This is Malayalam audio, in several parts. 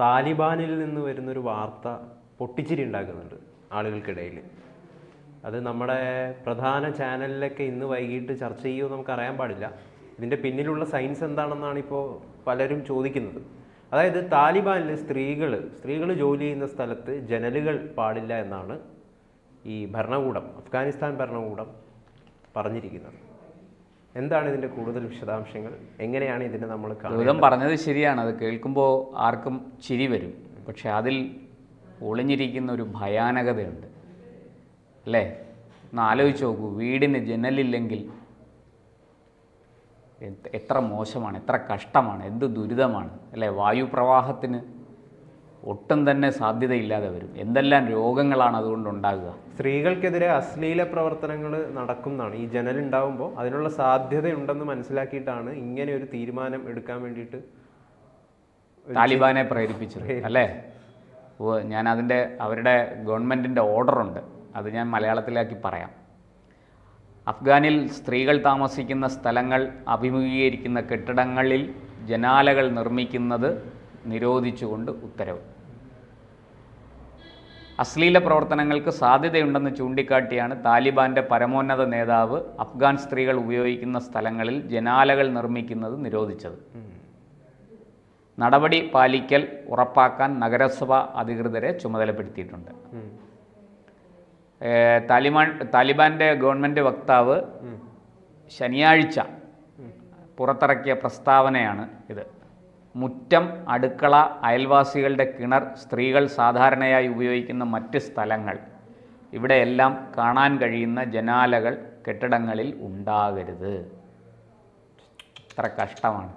താലിബാനിൽ നിന്ന് വരുന്നൊരു വാർത്ത പൊട്ടിച്ചിരി ഉണ്ടാക്കുന്നുണ്ട് ആളുകൾക്കിടയിൽ. അത് നമ്മുടെ പ്രധാന ചാനലിലൊക്കെ ഇന്ന് വൈകിട്ട് ചർച്ച ചെയ്യുമോ നമുക്ക് അറിയാൻ പാടില്ല. ഇതിന്റെ പിന്നിലുള്ള സയൻസ് എന്താണെന്നാണ് ഇപ്പോൾ പലരും ചോദിക്കുന്നത്. അതായത് താലിബാനിൽ സ്ത്രീകൾ സ്ത്രീകൾ ജോലി ചെയ്യുന്ന സ്ഥലത്ത് ജനലുകൾ പാടില്ല എന്നാണ് ഈ ഭരണകൂടം അഫ്ഗാനിസ്ഥാൻ ഭരണകൂടം പറഞ്ഞിരിക്കുന്നത്. എന്താണ് ഇതിന്റെ കൂടുതൽ വിശദാംശങ്ങൾ? എങ്ങനെയാണ് ഇതിനെ നമ്മൾ ഗൗതം പറഞ്ഞത് ശരിയാണ്. അത് കേൾക്കുമ്പോൾ ആർക്കും ചിരി വരും. പക്ഷെ അതിൽ ഒളിഞ്ഞിരിക്കുന്ന ഒരു ഭയാനകതയുണ്ട്. അല്ലേ? ഒന്ന് ആലോചിച്ച് നോക്കൂ. വീടിന് ജനലില്ലെങ്കിൽ എത്ര മോശമാണ് എത്ര കഷ്ടമാണ് എന്ത് ദുരിതമാണ്. അല്ലേ? വായുപ്രവാഹത്തിന് ഒട്ടും തന്നെ സാധ്യതയില്ലാതെ വരും. എന്തെല്ലാം രോഗങ്ങളാണ് അതുകൊണ്ട് ഉണ്ടാകുക? സ്ത്രീകൾക്കെതിരെ അശ്ലീല പ്രവർത്തനങ്ങൾ നടക്കുന്നതാണ് ഈ ജനൽ ഉണ്ടാവുമ്പോൾ അതിനുള്ള സാധ്യതയുണ്ടെന്ന് മനസ്സിലാക്കിയിട്ടാണ് ഇങ്ങനെ ഒരു തീരുമാനം എടുക്കാൻ വേണ്ടിയിട്ട് താലിബാനെ പ്രേരിപ്പിച്ചത്. അല്ലേ? ഓ ഞാൻ അതിന്റെ അവരുടെ ഗവൺമെന്റിന്റെ ഓർഡറുണ്ട്. അത് ഞാൻ മലയാളത്തിലാക്കി പറയാം. അഫ്ഗാനിൽ സ്ത്രീകൾ താമസിക്കുന്ന സ്ഥലങ്ങൾ അഭിമുഖീകരിക്കുന്ന കെട്ടിടങ്ങളിൽ ജനാലകൾ നിർമ്മിക്കുന്നത് നിരോധിച്ചുകൊണ്ട് ഉത്തരവ്. അശ്ലീല പ്രവർത്തനങ്ങൾക്ക് സാധ്യതയുണ്ടെന്ന് ചൂണ്ടിക്കാട്ടിയാണ് താലിബാന്റെ പരമോന്നത നേതാവ് അഫ്ഗാൻ സ്ത്രീകൾ ഉപയോഗിക്കുന്ന സ്ഥലങ്ങളിൽ ജനാലകൾ നിർമ്മിക്കുന്നത് നിരോധിച്ചത്. നടപടി പാലിക്കൽ ഉറപ്പാക്കാൻ നഗരസഭ അധികൃതരെ ചുമതലപ്പെടുത്തിയിട്ടുണ്ട്. താലിബാൻ താലിബാന്റെ ഗവൺമെന്റ് വക്താവ് ശനിയാഴ്ച പുറത്തിറക്കിയ പ്രസ്താവനയാണ് ഇത്. മുറ്റം അടുക്കള അയൽവാസികളുടെ കിണർ സ്ത്രീകൾ സാധാരണയായി ഉപയോഗിക്കുന്ന മറ്റ് സ്ഥലങ്ങൾ. ഇവിടെയെല്ലാം കാണാൻ കഴിയുന്ന ജനാലകൾ കെട്ടിടങ്ങളിൽ ഉണ്ടാകരുത്. ഇത്ര കഷ്ടമാണ്.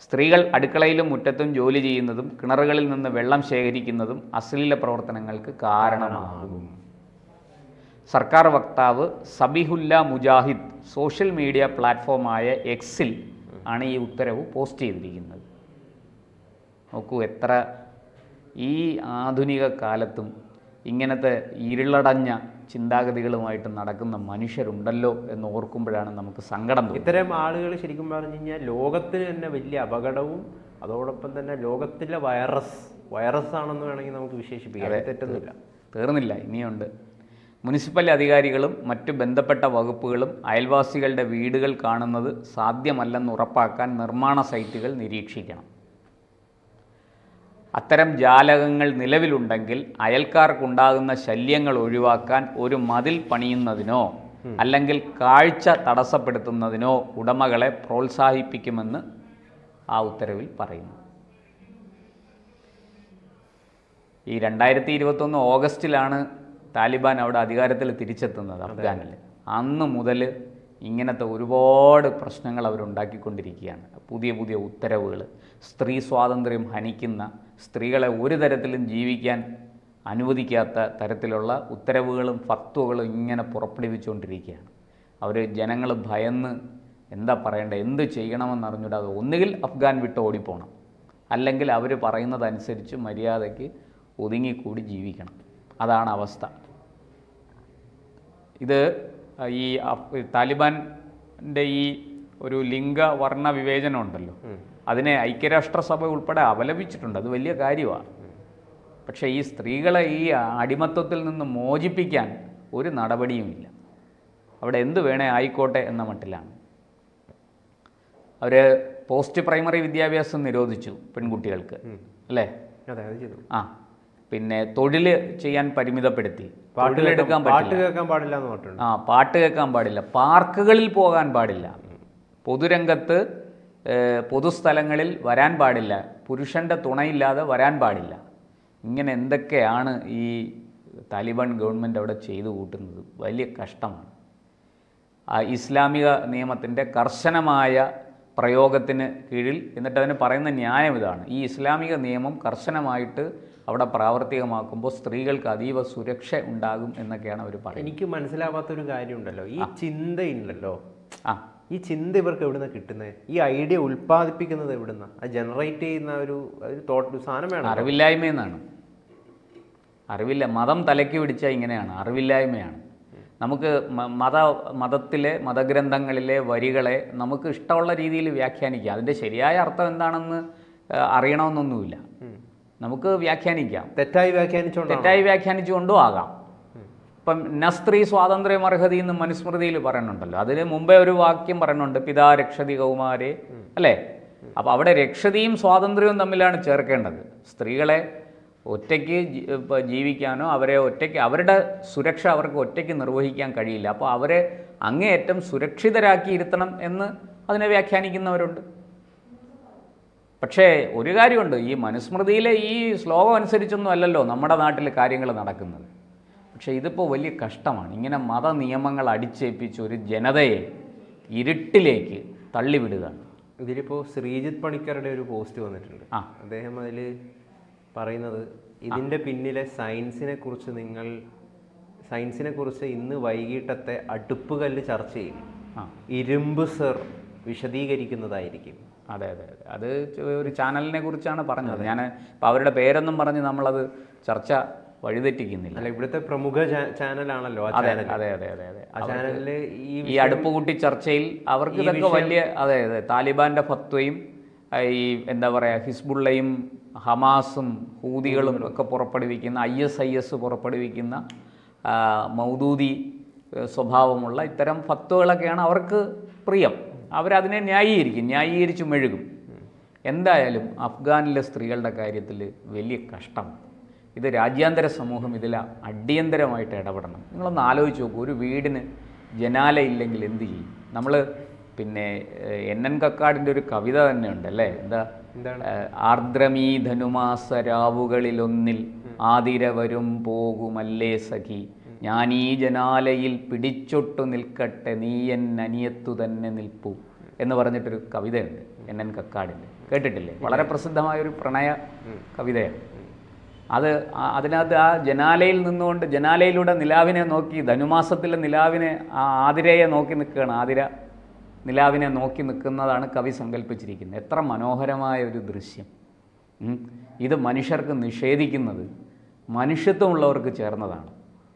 സ്ത്രീകൾ അടുക്കളയിലും മുറ്റത്തും ജോലി ചെയ്യുന്നതും കിണറുകളിൽ നിന്ന് വെള്ളം ശേഖരിക്കുന്നതും അശ്ലീല പ്രവർത്തനങ്ങൾക്ക് കാരണമാകും. സർക്കാർ വക്താവ് സബിഹുല്ല മുജാഹിദ് സോഷ്യൽ മീഡിയ പ്ലാറ്റ്ഫോമായ എക്സിൽ ആണ് ഈ ഉത്തരവ് പോസ്റ്റ് ചെയ്തിരിക്കുന്നത്. നോക്കൂ എത്ര ഈ ആധുനിക കാലത്തും ഇങ്ങനത്തെ ഇരുളടഞ്ഞ ചിന്താഗതികളുമായിട്ട് നടക്കുന്ന മനുഷ്യരുണ്ടല്ലോ എന്ന് ഓർക്കുമ്പോഴാണ് നമുക്ക് സങ്കടം തോന്നുന്നത്. ഇത്തരം ആളുകൾ ശരിക്കും പറഞ്ഞു കഴിഞ്ഞാൽ ലോകത്തിന് തന്നെ വലിയ അപകടവും അതോടൊപ്പം തന്നെ ലോകത്തിലെ വൈറസ് വൈറസ് ആണെന്ന് വേണമെങ്കിൽ നമുക്ക് വിശേഷിപ്പിക്കാം. തെറ്റൊന്നുമില്ല. തീർന്നില്ല ഇനിയുണ്ട്. മുനിസിപ്പൽ അധികാരികളും മറ്റു ബന്ധപ്പെട്ട വകുപ്പുകളും അയൽവാസികളുടെ വീടുകൾ കാണുന്നത് സാധ്യമല്ലെന്ന് ഉറപ്പാക്കാൻ നിർമ്മാണ സൈറ്റുകൾ നിരീക്ഷിക്കണം. അത്തരം ജാലകങ്ങൾ നിലവിലുണ്ടെങ്കിൽ അയൽക്കാർക്കുണ്ടാകുന്ന ശല്യങ്ങൾ ഒഴിവാക്കാൻ ഒരു മതിൽ പണിയുന്നതിനോ അല്ലെങ്കിൽ കാഴ്ച തടസ്സപ്പെടുത്തുന്നതിനോ ഉടമകളെ പ്രോത്സാഹിപ്പിക്കുമെന്ന് ആ ഉത്തരവിൽ പറയുന്നു. ഈ രണ്ടായിരത്തി ഇരുപത്തൊന്ന് ഓഗസ്റ്റിലാണ് താലിബാൻ അവിടെ അധികാരത്തിൽ തിരിച്ചെത്തുന്നത് അഫ്ഗാനിൽ അന്ന് മുതൽ ഇങ്ങനത്തെ ഒരുപാട് പ്രശ്നങ്ങൾ അവരുണ്ടാക്കിക്കൊണ്ടിരിക്കുകയാണ്. പുതിയ പുതിയ ഉത്തരവുകൾ സ്ത്രീ സ്വാതന്ത്ര്യം ഹനിക്കുന്ന സ്ത്രീകളെ ഒരു തരത്തിലും ജീവിക്കാൻ അനുവദിക്കാത്ത തരത്തിലുള്ള ഉത്തരവുകളും ഫത്വകളും ഇങ്ങനെ പുറപ്പെടുവിച്ചുകൊണ്ടിരിക്കുകയാണ്. അവർ ജനങ്ങൾ ഭയന്ന് എന്താ പറയേണ്ടത് എന്ത് ചെയ്യണമെന്ന് അറിഞ്ഞൂടാതെ ഒന്നുകിൽ അഫ്ഗാൻ വിട്ട് ഓടിപ്പോണം. അല്ലെങ്കിൽ അവർ പറയുന്നതനുസരിച്ച് മര്യാദയ്ക്ക് ഒതുങ്ങിക്കൂടി ജീവിക്കണം. അതാണ് അവസ്ഥ. ഇത് ഈ താലിബാന്റെ ഈ ഒരു ലിംഗ വർണ വിവേചനം ഉണ്ടല്ലോ അതിനെ ഐക്യരാഷ്ട്രസഭ ഉൾപ്പെടെ അപലപിച്ചിട്ടുണ്ട്. അത് വലിയ കാര്യമാണ്. പക്ഷേ ഈ സ്ത്രീകളെ ഈ അടിമത്വത്തിൽ നിന്ന് മോചിപ്പിക്കാൻ ഒരു നടപടിയുമില്ല. അവിടെ എന്ത് വേണേ ആയിക്കോട്ടെ എന്ന മട്ടിലാണ്. അവർ പോസ്റ്റ് പ്രൈമറി വിദ്യാഭ്യാസം നിരോധിച്ചു പെൺകുട്ടികൾക്ക്. അല്ലേ? ആ. പിന്നെ തൊഴിൽ ചെയ്യാൻ പരിമിതപ്പെടുത്തി. തൊഴിലെടുക്കാൻ പാട്ട് കേൾക്കാൻ പാടില്ല എന്ന് പറഞ്ഞിട്ടുണ്ട്. ആ പാട്ട് കേൾക്കാൻ പാടില്ല. പാർക്കുകളിൽ പോകാൻ പാടില്ല. പൊതുരംഗത്ത് പൊതുസ്ഥലങ്ങളിൽ വരാൻ പാടില്ല. പുരുഷന്റെ തുണയില്ലാതെ വരാൻ പാടില്ല. ഇങ്ങനെ എന്തൊക്കെയാണ് ഈ താലിബാൻ ഗവൺമെന്റ് അവിടെ ചെയ്തു കൂട്ടുന്നത്? വലിയ കഷ്ടമാണ്. ആ ഇസ്ലാമിക നിയമത്തിന്റെ കർശനമായ പ്രയോഗത്തിന് കീഴിൽ എന്നിട്ട് അതിന് പറയുന്ന ന്യായം ഇതാണ്. ഈ ഇസ്ലാമിക നിയമം കർശനമായിട്ട് അവിടെ പ്രാവർത്തികമാക്കുമ്പോൾ സ്ത്രീകൾക്ക് അതീവ സുരക്ഷ ഉണ്ടാകും എന്നൊക്കെയാണ് അവർ പറയുന്നത്. എനിക്ക് മനസ്സിലാവാത്തൊരു കാര്യമുണ്ടല്ലോ. ഈ ചിന്തയുണ്ടല്ലോ ആ. ഈ ചിന്ത ഇവർക്ക് എവിടുന്ന കിട്ടുന്നത് ഈ ഐഡിയ ഉൽപ്പാദിപ്പിക്കുന്നത് എവിടുന്ന? അത് ജനറേറ്റ് ചെയ്യുന്ന ഒരു ഒരു തോട്ട് സാധനം വേണം? അറിവില്ലായ്മയെന്നാണ് അറിവില്ല മതം തലയ്ക്ക് പിടിച്ചാൽ ഇങ്ങനെയാണ്. അറിവില്ലായ്മയാണ്. നമുക്ക് മത മതത്തിലെ മതഗ്രന്ഥങ്ങളിലെ വരികളെ നമുക്ക് ഇഷ്ടമുള്ള രീതിയിൽ വ്യാഖ്യാനിക്കാം. അതിന്റെ ശരിയായ അർത്ഥം എന്താണെന്ന് അറിയണമെന്നൊന്നുമില്ല. നമുക്ക് വ്യാഖ്യാനിക്കാം. തെറ്റായി വ്യാഖ്യാനിച്ചു തെറ്റായി വ്യാഖ്യാനിച്ചുകൊണ്ടും ആകാം. ഇപ്പം നസ്ത്രീ സ്വാതന്ത്ര്യം അർഹതി എന്ന് മനുസ്മൃതിയിൽ പറയുന്നുണ്ടല്ലോ. അതിന് മുമ്പേ ഒരു വാക്യം പറയുന്നുണ്ട് പിതാ രക്ഷതി കൗമാരെ. അല്ലേ? അപ്പോൾ അവിടെ രക്ഷതിയും സ്വാതന്ത്ര്യവും തമ്മിലാണ് ചേർക്കേണ്ടത്. സ്ത്രീകളെ ഒറ്റയ്ക്ക് ജീവിക്കാനോ അവരെ ഒറ്റയ്ക്ക് അവരുടെ സുരക്ഷ അവർക്ക് ഒറ്റയ്ക്ക് നിർവഹിക്കാൻ കഴിയില്ല. അപ്പോൾ അവരെ അങ്ങേയറ്റം സുരക്ഷിതരാക്കിയിരുത്തണം എന്ന് അതിനെ വ്യാഖ്യാനിക്കുന്നവരുണ്ട്. പക്ഷേ ഒരു കാര്യമുണ്ട്. ഈ മനുസ്മൃതിയിലെ ഈ ശ്ലോകം അനുസരിച്ചൊന്നും അല്ലല്ലോ നമ്മുടെ നാട്ടിൽ കാര്യങ്ങൾ നടക്കുന്നത്. പക്ഷേ ഇതിപ്പോൾ വലിയ കഷ്ടമാണ്. ഇങ്ങനെ മത നിയമങ്ങൾ അടിച്ചേൽപ്പിച്ച് ഒരു ജനതയെ ഇരുട്ടിലേക്ക് തള്ളിവിടുകയാണ് ഇതിലിപ്പോൾ ശ്രീജിത് പണിക്കരുടെ ഒരു പോസ്റ്റ് വന്നിട്ടുണ്ട്. ആ. അദ്ദേഹം അതിൽ പറയുന്നത് ഇതിന്റെ പിന്നിലെ സയൻസിനെ കുറിച്ച് നിങ്ങൾ സയൻസിനെ കുറിച്ച് ഇന്ന് വൈകിട്ടത്തെ അടുപ്പുകല്ല് ചർച്ച ചെയ്യും. ആ. ഇരുമ്പ് സർ വിശദീകരിക്കുന്നതായിരിക്കും. അതെ അതെ അതെ. അത് ഒരു ചാനലിനെ കുറിച്ചാണ് പറഞ്ഞത്. ഞാൻ ഇപ്പം അവരുടെ പേരൊന്നും പറഞ്ഞ് നമ്മളത് ചർച്ച വഴിതെറ്റിക്കുന്നില്ല. അല്ല ഇവിടുത്തെ പ്രമുഖ ചാനലാണല്ലോ അതെ അതെ അതെ അതെ അതെ. ആ ചാനലിൽ ഈ അടുപ്പ് അടുപ്പുകൂട്ടി ചർച്ചയിൽ അവർക്ക് ഇതൊക്കെ വലിയ അതെ അതെ. താലിബാന്റെ ഫത്വയും ഈ എന്താ പറയുക ഹിസ്ബുള്ളയും ഹമാസും ഹൂദികളും ഒക്കെ പുറപ്പെടുവിക്കുന്ന ഐ എസ് ഐ എസ് പുറപ്പെടുവിക്കുന്ന മൗദൂദി സ്വഭാവമുള്ള ഇത്തരം ഫത്വകളൊക്കെയാണ് അവർക്ക് പ്രിയം. അവരതിനെ ന്യായീകരിക്കും ന്യായീകരിച്ച് മെഴുകും. എന്തായാലും അഫ്ഗാനിലെ സ്ത്രീകളുടെ കാര്യത്തിൽ വലിയ കഷ്ടം. ഇത് രാജ്യാന്തര സമൂഹം ഇതിൽ അടിയന്തരമായിട്ട് ഇടപെടണം. നിങ്ങളൊന്ന് ആലോചിച്ച് നോക്കൂ ഒരു വീടിന് ജനാല ഇല്ലെങ്കിൽ എന്ത് ചെയ്യും? നമ്മൾ പിന്നെ എൻ എൻ കക്കാടിന്റെ ഒരു കവിത തന്നെ ഉണ്ട് അല്ലേ? എന്താ? ആർദ്രമീ ധനുമാസ രാവുകളിലൊന്നിൽ ആതിര വരും പോകുമല്ലേ സഖി? ഞാനീ ജനാലയിൽ പിടിച്ചൊട്ടു നിൽക്കട്ടെ നീ എൻ അനിയത്തു തന്നെ നിൽപ്പു എന്ന് പറഞ്ഞിട്ടൊരു കവിതയുണ്ട് എൻ എൻ കക്കാടിന്റെ. കേട്ടിട്ടില്ലേ? വളരെ പ്രസിദ്ധമായ ഒരു പ്രണയ കവിതയാണ്. അത് അതിനകത്ത് ആ ജനാലയിൽ നിന്നുകൊണ്ട് ജനാലയിലൂടെ നിലാവിനെ നോക്കി ധനുമാസത്തിലെ നിലാവിനെ ആ ആതിരയെ നോക്കി നിൽക്കുകയാണ്. ആതിര നിലാവിനെ നോക്കി നിൽക്കുന്നതാണ് കവി സങ്കല്പിച്ചിരിക്കുന്നത്. എത്ര മനോഹരമായ ഒരു ദൃശ്യം ഇത് മനുഷ്യർക്ക് നിഷേധിക്കുന്നത് മനുഷ്യത്വമുള്ളവർക്ക് ചേർന്നതാണ്.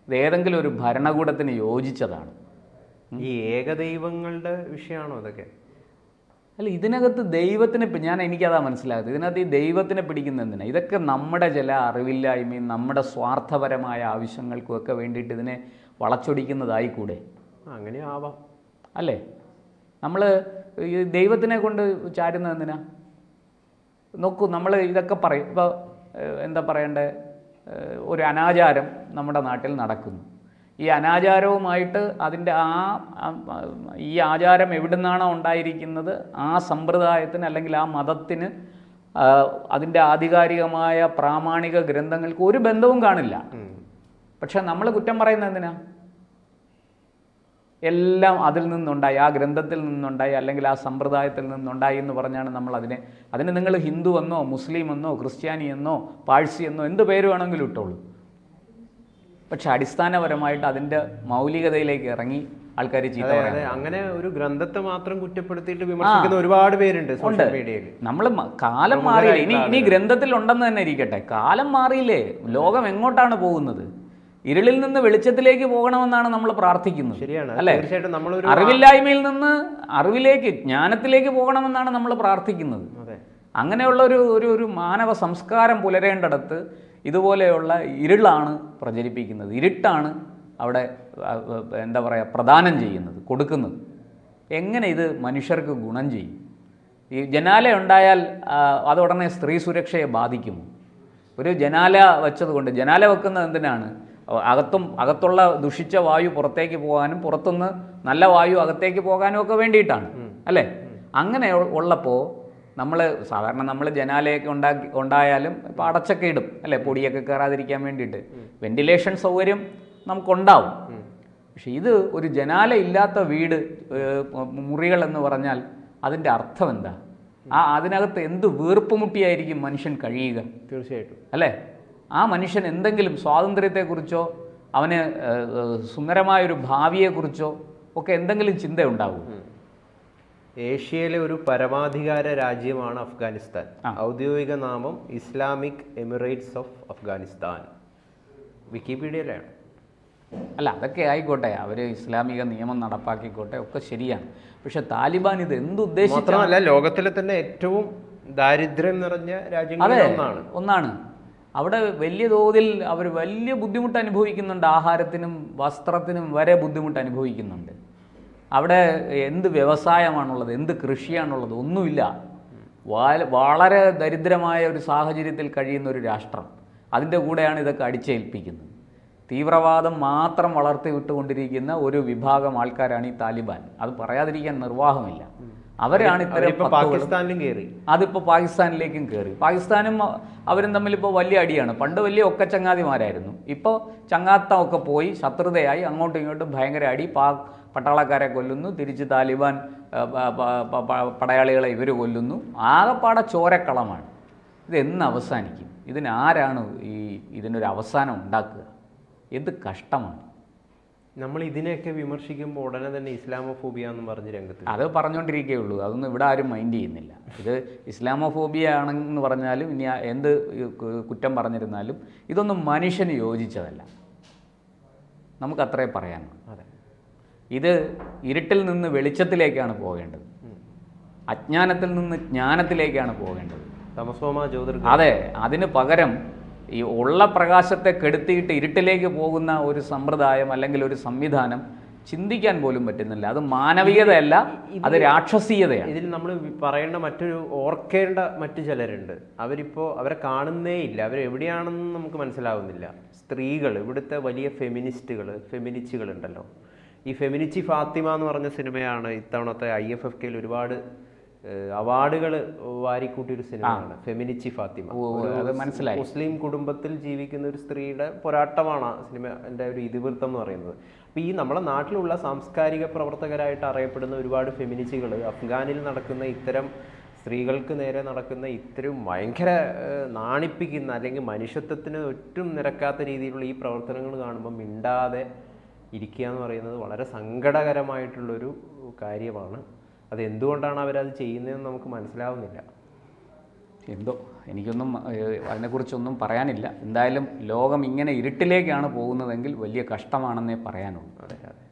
ഇത് ഏതെങ്കിലും ഒരു ഭരണകൂടത്തിന് യോജിച്ചതാണ്. ഈ ഏകദൈവങ്ങളുടെ വിഷയമാണോ അതൊക്കെ അല്ല ഇതിനകത്ത് ദൈവത്തിനെ ഞാൻ എനിക്കതാ മനസ്സിലാകുന്നത്. ഇതിനകത്ത് ഈ ദൈവത്തിനെ പിടിക്കുന്ന എന്തിനാ? ഇതൊക്കെ നമ്മുടെ ചില അറിവില്ലായ്മയും നമ്മുടെ സ്വാർത്ഥപരമായ ആവശ്യങ്ങൾക്കും ഒക്കെ വേണ്ടിയിട്ട് ഇതിനെ വളച്ചൊടിക്കുന്നതായി കൂടെ അങ്ങനെ ആവാം. അല്ലേ? നമ്മൾ ഈ ദൈവത്തിനെ കൊണ്ട് ചാരുന്നത് എന്തിനാ? നോക്കൂ നമ്മൾ ഇതൊക്കെ പറയും. ഇപ്പോൾ എന്താ പറയണ്ടേ? ഒരു അനാചാരം നമ്മുടെ നാട്ടിൽ നടക്കുന്നു. ഈ അനാചാരവുമായിട്ട് അതിന്റെ ആ ഈ ആചാരം എവിടുന്നാണോ ഉണ്ടായിരിക്കുന്നത് ആ സമ്പ്രദായത്തിന് അല്ലെങ്കിൽ ആ മതത്തിന് അതിന്റെ ആധികാരികമായ പ്രാമാണിക ഗ്രന്ഥങ്ങൾക്ക് ഒരു ബന്ധവും കാണില്ല. പക്ഷെ നമ്മൾ കുറ്റം പറയുന്നത് എന്തിനാ? എല്ലാം അതിൽ നിന്നുണ്ടായി ആ ഗ്രന്ഥത്തിൽ നിന്നുണ്ടായി അല്ലെങ്കിൽ ആ സമ്പ്രദായത്തിൽ നിന്നുണ്ടായി എന്ന് പറഞ്ഞാണ് നമ്മൾ അതിനെ അതിന് നിങ്ങൾ ഹിന്ദു എന്നോ മുസ്ലിം എന്നോ ക്രിസ്ത്യാനി എന്നോ പാഴ്സി എന്നോ എന്ത് പേര് വേണമെങ്കിലും ഇട്ടോളൂ. പക്ഷെ അടിസ്ഥാനപരമായിട്ട് അതിന്റെ മൗലികതയിലേക്ക് ഇറങ്ങി ആൾക്കാർ ചീത്ത അങ്ങനെ ഒരു ഗ്രന്ഥത്തെ മാത്രം കുറ്റപ്പെടുത്തിയിട്ട് വിമർശിക്കുന്ന ഒരുപാട് പേരുണ്ട് സോഷ്യൽ മീഡിയയിൽ. നമ്മൾ കാലം മാറിയില്ലേ? ഇനി ഇനി ഗ്രന്ഥത്തിൽ ഉണ്ടെന്ന് തന്നെ ഇരിക്കട്ടെ. കാലം മാറിയില്ലേ? ലോകം എങ്ങോട്ടാണ് പോകുന്നത്? ഇരുളിൽ നിന്ന് വെളിച്ചത്തിലേക്ക് പോകണമെന്നാണ് നമ്മൾ പ്രാർത്ഥിക്കുന്നത്. ശരിയാണ്. അല്ലെ? തീർച്ചയായിട്ടും നമ്മൾ അറിവില്ലായ്മയിൽ നിന്ന് അറിവിലേക്ക് ജ്ഞാനത്തിലേക്ക് പോകണമെന്നാണ് നമ്മൾ പ്രാർത്ഥിക്കുന്നത്. അങ്ങനെയുള്ള ഒരു ഒരു ഒരു മാനവ സംസ്കാരം പുലരേണ്ടടത്ത് ഇതുപോലെയുള്ള ഇരുളാണ് പ്രചരിപ്പിക്കുന്നത്. ഇരുട്ടാണ് അവിടെ എന്താ പറയുക പ്രദാനം ചെയ്യുന്നത് കൊടുക്കുന്നത്. എങ്ങനെ ഇത് മനുഷ്യർക്ക് ഗുണം ചെയ്യും? ഈ ജനാല ഉണ്ടായാൽ അത് ഉടനെ സ്ത്രീ സുരക്ഷയെ ബാധിക്കുമോ ഒരു ജനാല വെച്ചതുകൊണ്ട് ജനാല വെക്കുന്നത് എന്തിനാണ്? അകത്തും അകത്തുള്ള ദുഷിച്ച വായു പുറത്തേക്ക് പോകാനും പുറത്തുനിന്ന് നല്ല വായു അകത്തേക്ക് പോകാനും ഒക്കെ വേണ്ടിയിട്ടാണ് അല്ലേ? അങ്ങനെ ഉള്ളപ്പോൾ നമ്മൾ സാധാരണ നമ്മൾ ജനാലയൊക്കെ ഉണ്ടാക്കി ഉണ്ടായാലും ഇപ്പോൾ അടച്ചൊക്കെ ഇടും അല്ലേ? പൊടിയൊക്കെ കയറാതിരിക്കാൻ വേണ്ടിയിട്ട്. വെന്റിലേഷൻ സൗകര്യം നമുക്കുണ്ടാവും. പക്ഷെ ഇത് ഒരു ജനാല ഇല്ലാത്ത വീട് മുറികൾ എന്ന് പറഞ്ഞാൽ അതിന്റെ അർത്ഥം എന്താ? ആ അതിനകത്ത് എന്ത് വീർപ്പുമുട്ടിയായിരിക്കും മനുഷ്യൻ കഴിയുക? തീർച്ചയായിട്ടും. അല്ലേ? ആ മനുഷ്യൻ എന്തെങ്കിലും സ്വാതന്ത്ര്യത്തെക്കുറിച്ചോ അവന് സുന്ദരമായൊരു ഭാവിയെക്കുറിച്ചോ ഒക്കെ എന്തെങ്കിലും ചിന്തയുണ്ടാവും? ഏഷ്യയിലെ ഒരു പരമാധികാര രാജ്യമാണ് അഫ്ഗാനിസ്ഥാൻ. ഔദ്യോഗിക നാമം ഇസ്ലാമിക് എമിറേറ്റ്സ് ഓഫ് അഫ്ഗാനിസ്ഥാൻ. വിക്കിപീഡിയയിലാണ്. അല്ല അതൊക്കെ ആയിക്കോട്ടെ. അവർ ഇസ്ലാമിക നിയമം നടപ്പാക്കിക്കോട്ടെ ഒക്കെ ശരിയാണ്. പക്ഷെ താലിബാൻ ഇത് എന്തുദ്ദേശിച്ച മാത്രമല്ല ലോകത്തിലെ തന്നെ ഏറ്റവും ദാരിദ്ര്യം നിറഞ്ഞ രാജ്യങ്ങളിൽ ഒന്നാണ്. ഒന്നാണ്. അവിടെ വലിയ തോതിൽ അവർ വലിയ ബുദ്ധിമുട്ട് അനുഭവിക്കുന്നുണ്ട്. ആഹാരത്തിനും വസ്ത്രത്തിനും വരെ ബുദ്ധിമുട്ട് അനുഭവിക്കുന്നുണ്ട്. അവിടെ എന്ത് വ്യവസായമാണുള്ളത് എന്ത് കൃഷിയാണുള്ളത് ഒന്നുമില്ല. വളരെ ദരിദ്രമായ ഒരു സാഹചര്യത്തിൽ കഴിയുന്ന ഒരു രാഷ്ട്രം. അതിന്റെ കൂടെയാണ് ഇതൊക്കെ അടിച്ചേൽപ്പിക്കുന്നത്. തീവ്രവാദം മാത്രം വളർത്തി വിട്ടുകൊണ്ടിരിക്കുന്ന ഒരു വിഭാഗം ആൾക്കാരാണ് ഈ താലിബാൻ. അത് പറയാതിരിക്കാൻ നിർവാഹമില്ല. അവരാണ് ഇത്തരം പാകിസ്ഥാനിലും കയറി അതിപ്പോൾ പാകിസ്ഥാനിലേക്കും കയറി പാകിസ്ഥാനും അവരും തമ്മിൽ ഇപ്പോൾ വലിയ അടിയാണ്. പണ്ട് വലിയ ഒക്കെ ചങ്ങാതിമാരായിരുന്നു. ഇപ്പോൾ ചങ്ങാത്തമൊക്കെ പോയി ശത്രുതയായി അങ്ങോട്ടും ഇങ്ങോട്ടും ഭയങ്കര അടി. പാ പട്ടാളക്കാരെ കൊല്ലുന്നു. തിരിച്ച് താലിബാൻ പടയാളികളെ ഇവർ കൊല്ലുന്നു. ആകെപ്പാടെ ചോരക്കളമാണ്. ഇതെന്ന് അവസാനിക്കും? ഇതിനാരാണ് ഈ ഇതിനൊരു അവസാനം ഉണ്ടാക്കുക? എന്ത് കഷ്ടമാണ്. നമ്മൾ ഇതിനെയൊക്കെ വിമർശിക്കുമ്പോൾ ഉടനെ തന്നെ ഇസ്ലാമോഫോബിയ എന്ന് പറഞ്ഞ് രംഗത്ത് അത് പറഞ്ഞുകൊണ്ടിരിക്കുകയുള്ളൂ അതൊന്നും ഇവിടെ ആരും മൈൻഡ് ചെയ്യുന്നില്ല. ഇത് ഇസ്ലാമോഫോബിയ ആണെന്ന് പറഞ്ഞാലും ഇനി എന്ത് കുറ്റം പറഞ്ഞിരുന്നാലും ഇതൊന്നും മനുഷ്യന് യോജിച്ചതല്ല. നമുക്കത്രേ പറയാനുള്ളൂ. അതെ. ഇത് ഇരുട്ടിൽ നിന്ന് വെളിച്ചത്തിലേക്കാണ് പോകേണ്ടത്. അജ്ഞാനത്തിൽ നിന്ന് ജ്ഞാനത്തിലേക്കാണ് പോകേണ്ടത്. തമസോമ ജ്യോതിർ അതെ. അതിന് പകരം ഈ ഉള്ള പ്രകാശത്തെ കെടുത്തിയിട്ട് ഇരുട്ടിലേക്ക് പോകുന്ന ഒരു സമ്പ്രദായം അല്ലെങ്കിൽ ഒരു സംവിധാനം ചിന്തിക്കാൻ പോലും പറ്റുന്നില്ല. അത് മാനവികതയല്ല അത് രാക്ഷസീയതയാണ്. ഇതിൽ നമ്മൾ പറയേണ്ട മറ്റൊരു ഓർക്കേണ്ട മറ്റു ചിലരുണ്ട്. അവരിപ്പോൾ അവരെ കാണുന്നേ ഇല്ല അവരെവിടെയാണെന്ന് നമുക്ക് മനസ്സിലാവുന്നില്ല. സ്ത്രീകൾ ഇവിടുത്തെ വലിയ ഫെമിനിസ്റ്റുകൾ ഫെമിനിച്ചുകൾ ഉണ്ടല്ലോ ഈ ഫെമിനിച്ചി ഫാത്തിമ എന്ന് പറഞ്ഞ സിനിമയാണ് ഇത്തവണത്തെ ഐ എഫ് എഫ് കെയിൽ ഒരുപാട് അവാർഡുകൾ വാരിക്കൂട്ടിയ ഒരു സിനിമയാണ്. ഫെമിനിച്ചി ഫാത്തിമ. മനസ്സിലായി. മുസ്ലിം കുടുംബത്തിൽ ജീവിക്കുന്ന ഒരു സ്ത്രീയുടെ പോരാട്ടമാണ് ആ സിനിമയുടെ ഒരു ഇതിവൃത്തം എന്ന് പറയുന്നത്. അപ്പോൾ ഈ നമ്മുടെ നാട്ടിലുള്ള സാംസ്കാരിക പ്രവർത്തകരായിട്ട് അറിയപ്പെടുന്ന ഒരുപാട് ഫെമിനിച്ചികൾ അഫ്ഗാനിൽ നടക്കുന്ന ഇത്തരം സ്ത്രീകൾക്ക് നേരെ നടക്കുന്ന ഇത്തരം ഭയങ്കര നാണിപ്പിക്കുന്ന അല്ലെങ്കിൽ മനുഷ്യത്വത്തിന് ഒട്ടും നിരക്കാത്ത രീതിയിലുള്ള ഈ പ്രവർത്തനങ്ങൾ കാണുമ്പോൾ മിണ്ടാതെ ഇരിക്കുക എന്ന് പറയുന്നത് വളരെ സങ്കടകരമായിട്ടുള്ളൊരു കാര്യമാണ്. അത് എന്തുകൊണ്ടാണ് അവരത് ചെയ്യുന്നതെന്ന് നമുക്ക് മനസ്സിലാവുന്നില്ല. എന്തോ എനിക്കൊന്നും അതിനെക്കുറിച്ചൊന്നും പറയാനില്ല. എന്തായാലും ലോകം ഇങ്ങനെ ഇരുട്ടിലേക്കാണ് പോകുന്നതെങ്കിൽ വലിയ കഷ്ടമാണെന്നേ പറയാനുള്ളൂ. അതെ അതെ.